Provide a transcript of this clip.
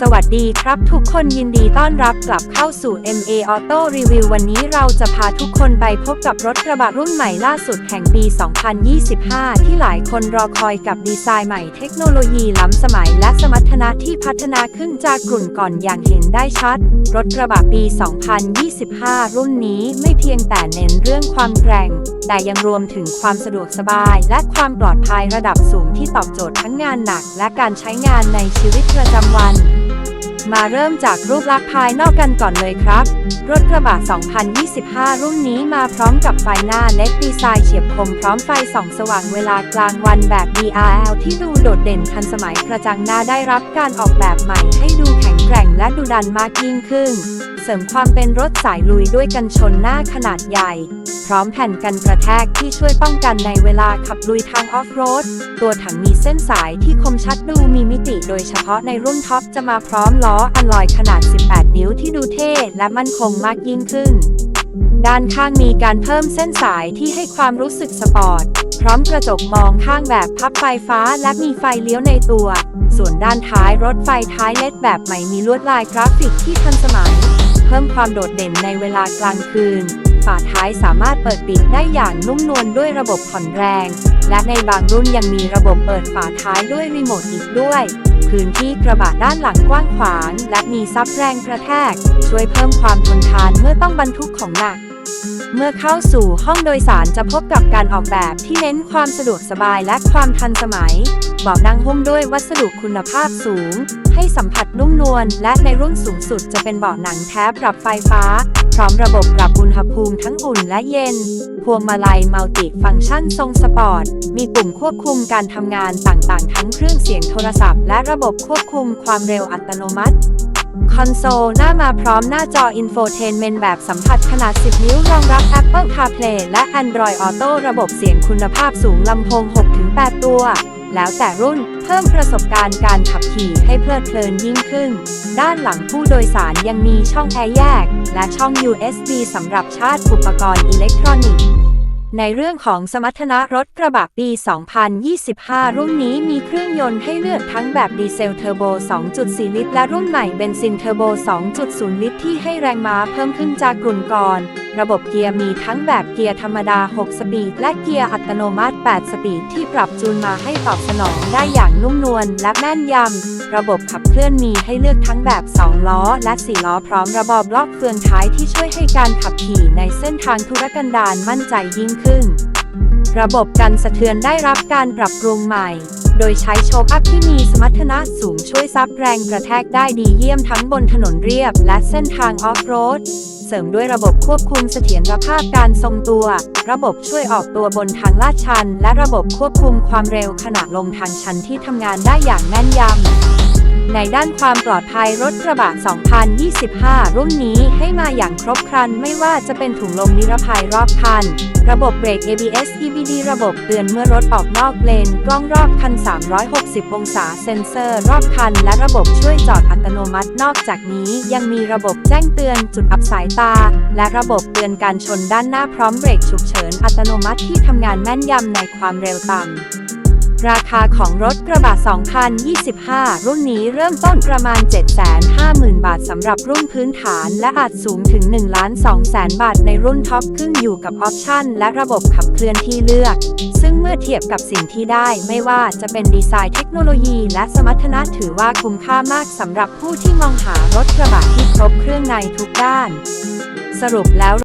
สวัสดีครับทุกคนยินดีต้อนรับกลับเข้าสู่ MA Auto Review วันนี้เราจะพาทุกคนไปพบกับรถกระบะรุ่นใหม่ล่าสุดแห่งปี 2025 ที่หลายคนรอคอยกับดีไซน์ใหม่เทคโนโลยีล้ำสมัยและสมรรถนะที่พัฒนาขึ้นจากกลุ่นก่อนอย่างเห็นได้ชัด รถกระบะปี 2025 รุ่นนี้ไม่เพียงแต่เน้นเรื่องความแกร่ง แต่ยังรวมถึงความสะดวกสบาย และความปลอดภัยระดับสูงที่ตอบโจทย์ทั้งงานหนัก และการใช้งานในชีวิตประจำวัน มาเริ่มจากรูปลักษณ์ภายนอกกันก่อนเลยครับ รถกระบะ 2025 รุ่นนี้มาพร้อมกับไฟหน้าเล็กดีไซน์เฉียบคมพร้อมไฟส่องสว่างเวลากลางวันแบบ DRL ที่ดูโดดเด่นทันสมัยกระจังหน้าได้รับการออกแบบใหม่ให้ดูแข็งแกร่งและดุดันมากยิ่งขึ้น เสริมความเป็นรถสายลุยด้วยกันชนหน้าขนาดใหญ่ พร้อมแผ่นกันกระแทกที่ช่วยป้องกันในเวลาขับลุยทางออฟโรด ตัวถังมีเส้นสายที่คมชัดดูมีมิติโดยเฉพาะในรุ่นท็อปจะมาพร้อมล้ออัลลอยขนาด 18 นิ้วที่ดูเท่และมั่นคงมากยิ่งขึ้น ด้านข้างมีการเพิ่มเส้นสายที่ให้ความรู้สึกสปอร์ต พร้อมกระจกมองข้างแบบพับไฟฟ้าและมีไฟเลี้ยวในตัวส่วนด้านท้ายรถไฟท้ายเล็ดแบบใหม่มีลวดลายกราฟิกที่ทันสมัย เพิ่มความโดดเด่นในเวลากลางคืน ฝาท้ายสามารถเปิดปิดได้อย่างนุ่มนวลด้วยระบบผ่อนแรง และในบางรุ่นยังมีระบบเปิดฝาท้ายด้วยรีโมทอีกด้วย พื้นที่กระบะด้านหลังกว้างขวาง และมีซับแรงกระแทก ช่วยเพิ่มความทนทานเมื่อต้องบรรทุกของหนักเมื่อเข้าสู่ห้องโดยสารจะพบกับการออกแบบที่เน้นความสะดวกสบายและความทันสมัย เบาะนั่งหุ้มด้วยวัสดุคุณภาพสูง ให้สัมผัสนุ่มนวลและในรุ่นสูงสุดจะเป็นเบาะหนังแท้ปรับไฟฟ้า พร้อมระบบปรับอุณหภูมิทั้งอุ่นและเย็น พวงมาลัยมัลติฟังก์ชันทรงสปอร์ต มีปุ่มควบคุมการทำงานต่างๆ ทั้งเครื่องเสียงโทรศัพท์และระบบควบคุมความเร็วอัตโนมัติคอนโซลหน้ามาพร้อมหน้าจอ Infotainment แบบสัมผัสขนาด 10 นิ้ว รองรับ Apple CarPlay และ Android Auto ระบบเสียงคุณภาพสูงลำโพง 6-8 ตัว แล้วแต่รุ่นเพิ่มประสบการณ์การขับขี่ให้เพลิดเพลินยิ่งขึ้น ด้านหลังผู้โดยสารยังมีช่องแอร์แยก และช่อง USB สำหรับชาร์จอุปกรณ์อิเล็กทรอนิกส์ในเรื่องของสมรรถนะรถกระบะปี 2025 รุ่นนี้มีเครื่องยนต์ให้เลือกทั้งแบบดีเซลเทอร์โบ 2.4 ลิตร และรุ่นใหม่เบนซินเทอร์โบ 2.0 ลิตรที่ให้แรงม้าเพิ่มขึ้นจากกลุ่นก่อน ระบบเกียร์มีทั้งแบบเกียร์ธรรมดา 6 สปีด และเกียร์อัตโนมัติ 8 สปีด ที่ปรับจูนมาให้ตอบสนองได้อย่างนุ่มนวลและแม่นยำ ระบบขับเคลื่อนมีให้เลือกทั้งแบบ 2 ล้อ และ 4 ล้อพร้อมระบบล็อกเฟืองท้ายที่ช่วยให้การขับขี่ในเส้นทางธุรกันดารมั่นใจยิ่งขึ้น ระบบกันสะเทือนได้รับการปรับปรุงใหม่โดยใช้โชคอัพที่มีสมรรถนะสูงช่วยซับแรงกระแทกได้ดีเยี่ยมทั้งบนถนนเรียบและเส้นทางออฟโรด ริมด้วยระบบควบคุมเสถียรภาพการทรงตัว ระบบช่วยออกตัวบนทางลาดชัน และระบบควบคุมความเร็วขณะลงทางชันที่ทำงานได้อย่างแม่นยำ ในด้านความปลอดภัยรถกระบะ 2025 รุ่นนี้ให้มาอย่างครบครันไม่ว่าจะเป็นถุงลมนิรภัยรอบคัน ระบบเบรก ABS EBD ระบบเตือนเมื่อรถออกนอกเลน กล้องรอบคัน 360 องศาเซ็นเซอร์รอบคัน และระบบช่วยจอดอัตโนมัตินอกจากนี้ยังมีระบบแจ้งเตือนจุดอับสายตา และระบบเตือนการชนด้านหน้าพร้อมเบรกฉุกเฉินอัตโนมัติที่ทำงานแม่นยำในความเร็วต่ำ ราคาของรถกระบะ 2025 รุ่นนี้เริ่มต้นประมาณ 750,000 บาทสำหรับรุ่นพื้นฐาน และอาจสูงถึง 1 2 0 0 0 0บาทในรุ่นท็อปขึ้นอยู่กับออปชั่นและระบบขับเคลื่อนที่เลือก ซึ่งเมื่อเทียบกับสิ่งที่ได้ไม่ว่าจะเป็นดีไซน์เทคโนโลยี และสมรรถนะถือว่าคุ้มค่ามากสำหรับผู้ที่มองหารถกระบะที่ครบเครื่องในทุกด้าน สรุปแล้ว